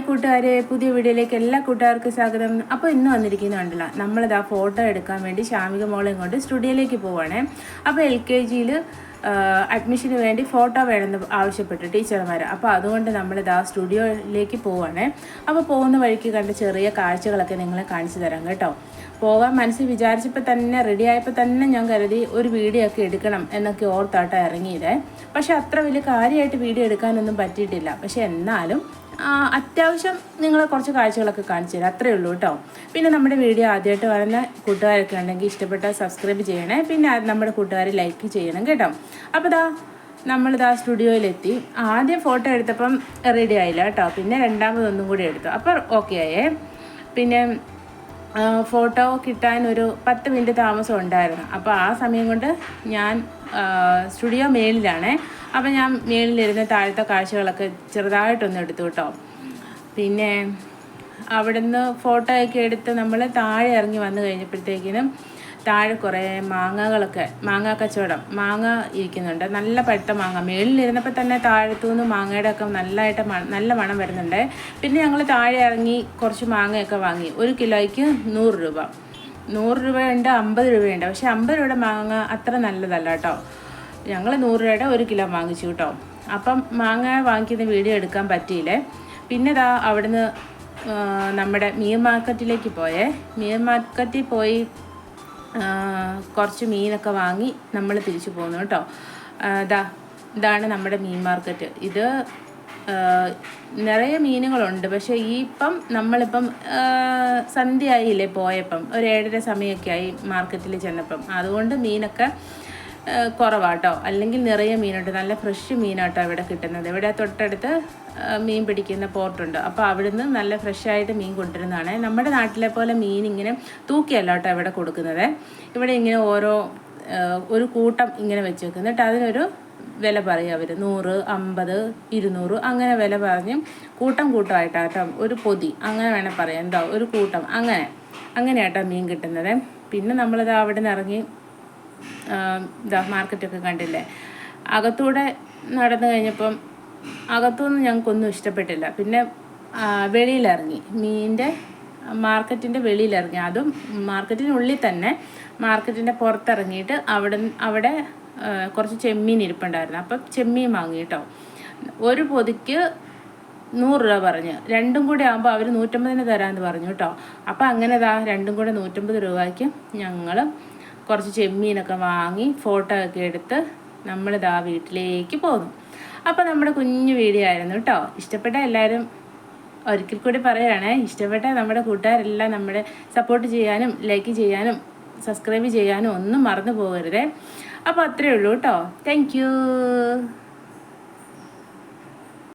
കൂട്ടുകാരെ പുതിയ വീഡിയോയിലേക്ക് എല്ലാ കൂട്ടുകാർക്കും സ്വാഗതം. അപ്പോൾ ഇന്ന് വന്നിരിക്കുന്നുണ്ടല്ലോ നമ്മളിതാ ഫോട്ടോ എടുക്കാൻ വേണ്ടി ശാമിക മോളെയും കൊണ്ട് സ്റ്റുഡിയോയിലേക്ക് പോവാണേ. അപ്പോൾ എൽ കെ ജിയിൽ അഡ്മിഷന് വേണ്ടി ഫോട്ടോ വേണമെന്ന് ആവശ്യപ്പെട്ടു ടീച്ചർമാർ. അപ്പോൾ അതുകൊണ്ട് നമ്മൾ ഇതാ സ്റ്റുഡിയോയിലേക്ക് പോവാണേ. അപ്പോൾ പോകുന്ന വഴിക്ക് കണ്ട ചെറിയ കാഴ്ചകളൊക്കെ നിങ്ങളെ കാണിച്ചു തരാം കേട്ടോ. പോകാൻ മനസ്സിൽ വിചാരിച്ചപ്പോൾ തന്നെ റെഡി ആയപ്പോൾ തന്നെ ഞാൻ കരുതി ഒരു വീഡിയോ ഒക്കെ എടുക്കണം എന്നൊക്കെ ഓർത്താട്ട ഇറങ്ങിയത്. പക്ഷേ അത്ര വലിയ കാര്യമായിട്ട് വീഡിയോ എടുക്കാനൊന്നും പറ്റിയിട്ടില്ല. പക്ഷേ എന്നാലും അത്യാവശ്യം നിങ്ങളെ കുറച്ച് കാഴ്ചകളൊക്കെ കാണിച്ചു തരാം. അത്രേ ഉള്ളൂ കേട്ടോ. പിന്നെ നമ്മുടെ വീഡിയോ ആദ്യമായിട്ട് വരുന്ന കൂട്ടുകാരൊക്കെ ഉണ്ടെങ്കിൽ ഇഷ്ടപ്പെട്ടാൽ സബ്സ്ക്രൈബ് ചെയ്യണേ. പിന്നെ നമ്മുടെ കൂട്ടുകാരെ ലൈക്ക് ചെയ്യണം കേട്ടോ. അപ്പോൾ ദാ നമ്മളിതാ സ്റ്റുഡിയോയിലെത്തി. ആദ്യം ഫോട്ടോ എടുത്തപ്പം റെഡി ആയില്ല കേട്ടോ. പിന്നെ രണ്ടാമതൊന്നും കൂടി എടുത്തു. അപ്പോൾ ഓക്കെ ആയേ. പിന്നെ ഫോട്ടോ കിട്ടാൻ ഒരു പത്ത് മിനിറ്റ് താമസം ഉണ്ടായിരുന്നു. അപ്പോൾ ആ സമയം കൊണ്ട് ഞാൻ സ്റ്റുഡിയോ മേളിലാണ്. അപ്പോൾ ഞാൻ മേളിലിരുന്ന് താഴത്തെ കാഴ്ചകളൊക്കെ ചെറുതായിട്ടൊന്ന് എടുത്തു കേട്ടോ. പിന്നെ അവിടുന്ന് ഫോട്ടോയൊക്കെ എടുത്ത് നമ്മൾ താഴെ ഇറങ്ങി വന്നു കഴിഞ്ഞപ്പോഴത്തേക്കിനും താഴെ കുറേ മാങ്ങകളൊക്കെ മാങ്ങ കച്ചവടം മാങ്ങ ഇരിക്കുന്നുണ്ട്. നല്ല പഴുത്ത മാങ്ങ. മേളിലിരുന്നപ്പോൾ തന്നെ താഴത്തു നിന്ന് മാങ്ങയുടെ ഒക്കെ നല്ലതായിട്ട് നല്ല മണം വരുന്നുണ്ട്. പിന്നെ ഞങ്ങൾ താഴെ ഇറങ്ങി കുറച്ച് മാങ്ങയൊക്കെ വാങ്ങി. ഒരു കിലോയ്ക്ക് നൂറ് രൂപ. നൂറ് രൂപയുണ്ട് അമ്പത് രൂപയുണ്ട്. പക്ഷേ അമ്പത് രൂപയുടെ മാങ്ങ അത്ര നല്ലതല്ല കേട്ടോ. ഞങ്ങൾ നൂറ് രൂപയുടെ ഒരു കിലോ വാങ്ങിച്ചു കേട്ടോ. അപ്പം മാങ്ങ വാങ്ങിക്കുന്ന വീഡിയോ എടുക്കാൻ പറ്റിയില്ലേ? പിന്നെ ഇതാ അവിടുന്ന് നമ്മുടെ മീൻ മാർക്കറ്റിലേക്ക് പോയേ. മീൻ മാർക്കറ്റിൽ പോയി കുറച്ച് മീനൊക്കെ വാങ്ങി നമ്മൾ തിരിച്ചു പോന്നു കേട്ടോ. ഇതാ ഇതാണ് നമ്മുടെ മീൻ മാർക്കറ്റ്. ഇത് നിറയെ മീനുകളുണ്ട്. പക്ഷേ ഈ ഇപ്പം നമ്മളിപ്പം സന്ധ്യ ആയില്ലേ പോയപ്പം. ഒരു ഏഴര സമയമൊക്കെ ആയി മാർക്കറ്റിൽ ചെന്നപ്പം. അതുകൊണ്ട് മീനൊക്കെ കുറവാട്ടോ. അല്ലെങ്കിൽ നിറയെ മീനുണ്ട്. നല്ല ഫ്രഷ് മീനാട്ടോ ഇവിടെ കിട്ടുന്നത്. ഇവിടെ തൊട്ടടുത്ത് മീൻ പിടിക്കുന്ന പോർട്ടുണ്ട് അപ്പോൾ അവിടുന്ന് നല്ല ഫ്രഷായിട്ട് മീൻ കൊണ്ടുവരുന്നതാണ്. നമ്മുടെ നാട്ടിലെ പോലെ മീൻ ഇങ്ങനെ തൂക്കിയല്ല കേട്ടോ ഇവിടെ കൊടുക്കുന്നത്. ഇവിടെ ഇങ്ങനെ ഓരോ ഒരു കൂട്ടം ഇങ്ങനെ വെച്ച് വെക്കും അതിനൊരു വില പറയും അവർ നൂറ് അമ്പത് ഇരുന്നൂറ് അങ്ങനെ വില പറഞ്ഞ് കൂട്ടം കൂട്ടമായിട്ടാട്ടോ ഒരു പൊതി. അങ്ങനെ വേണേൽ പറയാം. എന്താ ഒരു കൂട്ടം. അങ്ങനെ. അങ്ങനെയാട്ടോ മീൻ കിട്ടുന്നത്. പിന്നെ നമ്മളിത് അവിടെ നിന്ന് ഇറങ്ങി ഇതാ മാർക്കറ്റൊക്കെ കണ്ടില്ലേ? അകത്തൂടെ നടന്നു കഴിഞ്ഞപ്പം അകത്തുനിന്ന് ഞങ്ങൾക്കൊന്നും ഇഷ്ടപ്പെട്ടില്ല. പിന്നെ വെളിയിലിറങ്ങി. മീനിന്റെ മാർക്കറ്റിന്റെ വെളിയിലിറങ്ങി. അതും മാർക്കറ്റിനുള്ളിൽ തന്നെ മാർക്കറ്റിന്റെ പുറത്തിറങ്ങിയിട്ട് അവിടെ അവിടെ കുറച്ച് ചെമ്മീൻ ഇരിപ്പുണ്ടായിരുന്നു. അപ്പം ചെമ്മീൻ വാങ്ങി കേട്ടോ. ഒരു പൊതിക്ക് നൂറ് രൂപ പറഞ്ഞു. രണ്ടും കൂടി ആകുമ്പോൾ അവർ നൂറ്റമ്പതിന് തരാമെന്ന് പറഞ്ഞു കേട്ടോ. അപ്പോൾ അങ്ങനെ ഇതാ രണ്ടും കൂടെ നൂറ്റമ്പത് രൂപയ്ക്ക് ഞങ്ങൾ കുറച്ച് ചെമ്മീനൊക്കെ വാങ്ങി ഫോട്ടോ ഒക്കെ എടുത്ത് നമ്മളിതാ വീട്ടിലേക്ക് പോന്നു. അപ്പോൾ നമ്മുടെ കുഞ്ഞു വീഡിയോ ആയിരുന്നു കേട്ടോ ഇഷ്ടപ്പെട്ട എല്ലാവരും ഒരിക്കൽ കൂടി പറയുകയാണേ ഇഷ്ടപ്പെട്ട നമ്മുടെ കൂട്ടുകാരെല്ലാം നമ്മുടെ സപ്പോർട്ട് ചെയ്യാനും ലൈക്ക് ചെയ്യാനും സബ്സ്ക്രൈബ് ചെയ്യാനും ഒന്നും മറന്നു പോകരുതേ. അപ്പോൾ അത്രയേ ഉള്ളൂ കേട്ടോ താങ്ക്